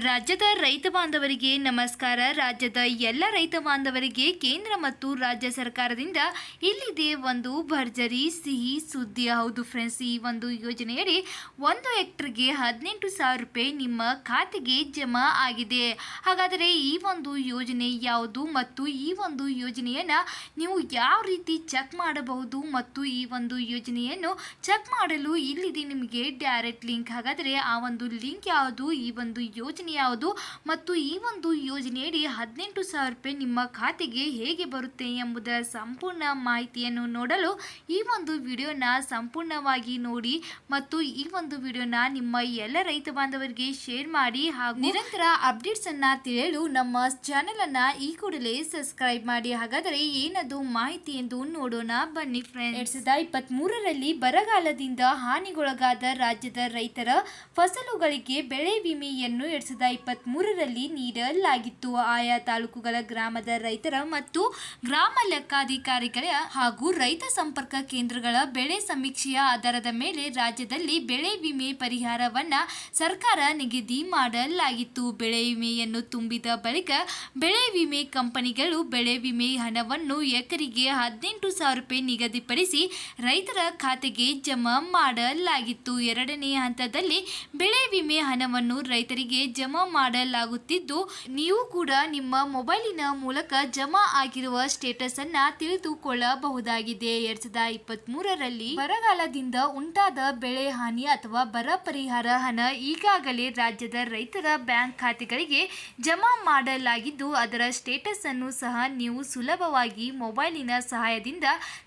ರಾಜ್ಯದ ರೈತ ಬಾಂಧವರಿಗೆ ನಮಸ್ಕಾರ. ರಾಜ್ಯದ ಎಲ್ಲ ರೈತ ಬಾಂಧವರಿಗೆ ಕೇಂದ್ರ ಮತ್ತು ರಾಜ್ಯ ಸರ್ಕಾರದಿಂದ ಇಲ್ಲಿದೆ ಒಂದು ಭರ್ಜರಿ ಸಿಹಿ ಸುದ್ದಿ. ಹೌದು ಫ್ರೆಂಡ್ಸ್ ಈ ಒಂದು ಯೋಜನೆಯಡಿ ಒಂದು ಹೆಕ್ಟರ್ಗೆ ಹದಿನೆಂಟು ಸಾವಿರ ರೂಪಾಯಿ ನಿಮ್ಮ ಖಾತೆಗೆ ಜಮಾ ಆಗಿದೆ. ಹಾಗಾದರೆ ಈ ಒಂದು ಯೋಜನೆ ಯಾವುದು ಮತ್ತು ಈ ಒಂದು ಯೋಜನೆಯನ್ನು ನೀವು ಯಾವ ರೀತಿ ಚೆಕ್ ಮಾಡಬಹುದು ಮತ್ತು ಈ ಒಂದು ಯೋಜನೆಯನ್ನು ಚೆಕ್ ಮಾಡಲು ಇಲ್ಲಿದೆ ನಿಮಗೆ ಡೈರೆಕ್ಟ್ ಲಿಂಕ್ ಹಾಗಾದರೆ ಆ ಒಂದು ಲಿಂಕ್ ಯಾವುದು? ಈ ಒಂದು ಯೋಜನೆ ಯಾವುದು ಮತ್ತು ಈ ಒಂದು ಯೋಜನೆಯಡಿ ಹದಿನೆಂಟು ಸಾವಿರ ರೂಪಾಯಿ ನಿಮ್ಮ ಖಾತೆಗೆ ಹೇಗೆ ಬರುತ್ತೆ ಎಂಬುದರ ಸಂಪೂರ್ಣ ಮಾಹಿತಿಯನ್ನು ನೋಡಲು ಈ ಒಂದು ವಿಡಿಯೋನ ಸಂಪೂರ್ಣವಾಗಿ ನೋಡಿ ಮತ್ತು ಈ ಒಂದು ವಿಡಿಯೋನ ನಿಮ್ಮ ಎಲ್ಲ ರೈತ ಬಾಂಧವರಿಗೆ ಶೇರ್ ಮಾಡಿ ಹಾಗೂ ನಿರಂತರ ಅಪ್ಡೇಟ್ಸ್ ಅನ್ನ ತಿಳಿಯಲು ನಮ್ಮ ಚಾನೆಲ್ ಅನ್ನ ಈ ಕೂಡಲೇ ಸಬ್ಸ್ಕ್ರೈಬ್ ಮಾಡಿ. ಹಾಗಾದರೆ ಏನದು ಮಾಹಿತಿ ಎಂದು ನೋಡೋಣ. ಬನ್ನಿ ಫ್ರೆಂಡ್ಸ್ ಎರಡ್ ಸಾವಿರದ ಬರಗಾಲದಿಂದ ಹಾನಿಗೊಳಗಾದ ರಾಜ್ಯದ ರೈತರ ಫಸಲುಗಳಿಗೆ ಬೆಳೆ ವಿಮೆಯನ್ನು ಎರಡ್ ಸಾವಿರದ ಇಪ್ಪತ್ತ್ಮೂರರಲ್ಲಿ ನೀಡಲಾಗಿತ್ತು. ಆಯಾ ತಾಲೂಕುಗಳ ಗ್ರಾಮದ ರೈತರ ಮತ್ತು ಗ್ರಾಮ ಲೆಕ್ಕಾಧಿಕಾರಿಗಳ ಹಾಗೂ ರೈತ ಸಂಪರ್ಕ ಕೇಂದ್ರಗಳ ಬೆಳೆ ಸಮೀಕ್ಷೆಯ ಆಧಾರದ ಮೇಲೆ ರಾಜ್ಯದಲ್ಲಿ ಬೆಳೆ ವಿಮೆ ಪರಿಹಾರವನ್ನು ಸರ್ಕಾರ ನಿಗದಿ ಮಾಡಲಾಗಿತ್ತು. ಬೆಳೆ ವಿಮೆಯನ್ನು ತುಂಬಿದ ಬಳಿಕ ಬೆಳೆ ವಿಮೆ ಕಂಪನಿಗಳು ಬೆಳೆ ವಿಮೆ ಹಣವನ್ನು ಎಕರೆಗೆ ಹದಿನೆಂಟು ಸಾವಿರ ರೂಪಾಯಿ ನಿಗದಿಪಡಿಸಿ ರೈತರ ಖಾತೆಗೆ ಜಮಾ ಮಾಡಲಾಗಿತ್ತು. ಎರಡನೇ ಹಂತದಲ್ಲಿ ಬೆಳೆ ವಿಮೆ ಹಣವನ್ನು ರೈತರಿಗೆ ಜಮಾ ಮಾಡಲಾಗುತ್ತಿದ್ದು, ನೀವು ಕೂಡ ನಿಮ್ಮ ಮೊಬೈಲಿನ ಮೂಲಕ ಜಮಾ ಆಗಿರುವ ಸ್ಟೇಟಸ್ ಅನ್ನ ತಿಳಿದುಕೊಳ್ಳಬಹುದಾಗಿದೆ. ಎರಡ್ ಸಾವಿರದ ಇಪ್ಪತ್ತ್ ಮೂರರಲ್ಲಿ ಬರಗಾಲದಿಂದ ಉಂಟಾದ ಬೆಳೆ ಹಾನಿ ಅಥವಾ ಬರ ಪರಿಹಾರ ಹಣ ಈಗಾಗಲೇ ರಾಜ್ಯದ ರೈತರ ಬ್ಯಾಂಕ್ ಖಾತೆಗಳಿಗೆ ಜಮಾ ಮಾಡಲಾಗಿದ್ದು, ಅದರ ಸ್ಟೇಟಸ್ ಅನ್ನು ಸಹ ನೀವು ಸುಲಭವಾಗಿ ಮೊಬೈಲಿನ ಸಹಾಯದಿಂದ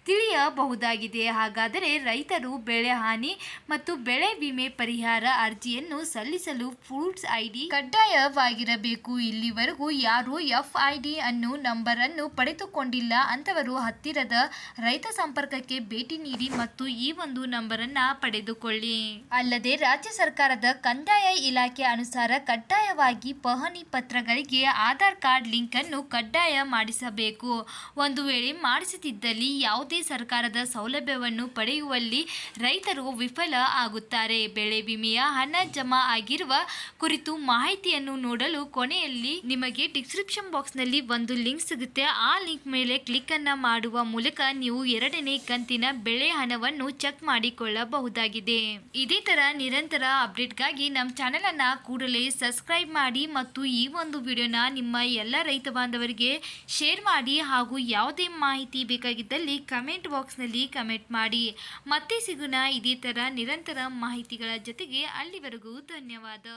ತಿಳಿಯಬಹುದಾಗಿದೆ. ಹಾಗಾದರೆ ರೈತರು ಬೆಳೆ ಹಾನಿ ಮತ್ತು ಬೆಳೆ ವಿಮೆ ಪರಿಹಾರ ಅರ್ಜಿಯನ್ನು ಸಲ್ಲಿಸಲು ಫ್ರೂಟ್ಸ್ ಐಡಿ ಕಡ್ಡಾಯವಾಗಿರಬೇಕು. ಇಲ್ಲಿವರೆಗೂ ಯಾರು ಎಫ್ಐಡಿ ಅನ್ನು, ನಂಬರ್ ಅನ್ನು ಪಡೆದುಕೊಂಡಿಲ್ಲ. ಅಂತವರು ಹತ್ತಿರದ ರೈತ ಸಂಪರ್ಕಕ್ಕೆ ಭೇಟಿ ನೀಡಿ ಮತ್ತು ಈ ಒಂದು ನಂಬರ್ ಅನ್ನ ಪಡೆದುಕೊಳ್ಳಿ. ಅಲ್ಲದೆ ರಾಜ್ಯ ಸರ್ಕಾರದ ಕಂದಾಯ ಇಲಾಖೆ ಅನುಸಾರ ಕಡ್ಡಾಯವಾಗಿ ಪಹಣಿ ಪತ್ರಗಳಿಗೆ ಆಧಾರ್ ಕಾರ್ಡ್ ಲಿಂಕ್ ಅನ್ನು ಕಡ್ಡಾಯ ಮಾಡಿಸಬೇಕು. ಒಂದು ವೇಳೆ ಮಾಡಿಸದಿದ್ದಲ್ಲಿ ಯಾವುದೇ ಸರ್ಕಾರದ ಸೌಲಭ್ಯವನ್ನು ಪಡೆಯುವಲ್ಲಿ ರೈತರು ವಿಫಲ ಆಗುತ್ತಾರೆ. ಬೆಳೆ ವಿಮೆಯ ಹಣ ಜಮಾ ಆಗಿರುವ ಕುರಿತು ಮಾಹಿತಿಯನ್ನು ನೋಡಲು ಕೊನೆಯಲ್ಲಿ ನಿಮಗೆ ಡಿಸ್ಕ್ರಿಪ್ಷನ್ ಬಾಕ್ಸ್ನಲ್ಲಿ ಒಂದು ಲಿಂಕ್ ಸಿಗುತ್ತೆ. ಆ ಲಿಂಕ್ ಮೇಲೆ ಕ್ಲಿಕ್ ಅನ್ನ ಮಾಡುವ ಮೂಲಕ ನೀವು ಎರಡನೇ ಕಂತಿನ ಬೆಳೆ ಹಣವನ್ನು ಚೆಕ್ ಮಾಡಿಕೊಳ್ಳಬಹುದಾಗಿದೆ. ಇದೇ ತರ ನಿರಂತರ ಅಪ್ಡೇಟ್ಗಾಗಿ ನಮ್ಮ ಚಾನೆಲ್ ಅನ್ನ ಕೂಡಲೇ ಸಬ್ಸ್ಕ್ರೈಬ್ ಮಾಡಿ ಮತ್ತು ಈ ಒಂದು ವಿಡಿಯೋನ ನಿಮ್ಮ ಎಲ್ಲ ರೈತ ಬಾಂಧವರಿಗೆ ಶೇರ್ ಮಾಡಿ ಹಾಗೂ ಯಾವುದೇ ಮಾಹಿತಿ ಬೇಕಾಗಿದ್ದಲ್ಲಿ ಕಮೆಂಟ್ ಬಾಕ್ಸ್ನಲ್ಲಿ ಕಮೆಂಟ್ ಮಾಡಿ. ಮತ್ತೆ ಸಿಗೋಣ ಇದೇ ತರ ನಿರಂತರ ಮಾಹಿತಿಗಳ ಜೊತೆಗೆ ಅಲ್ಲಿವರೆಗೂ ಧನ್ಯವಾದ.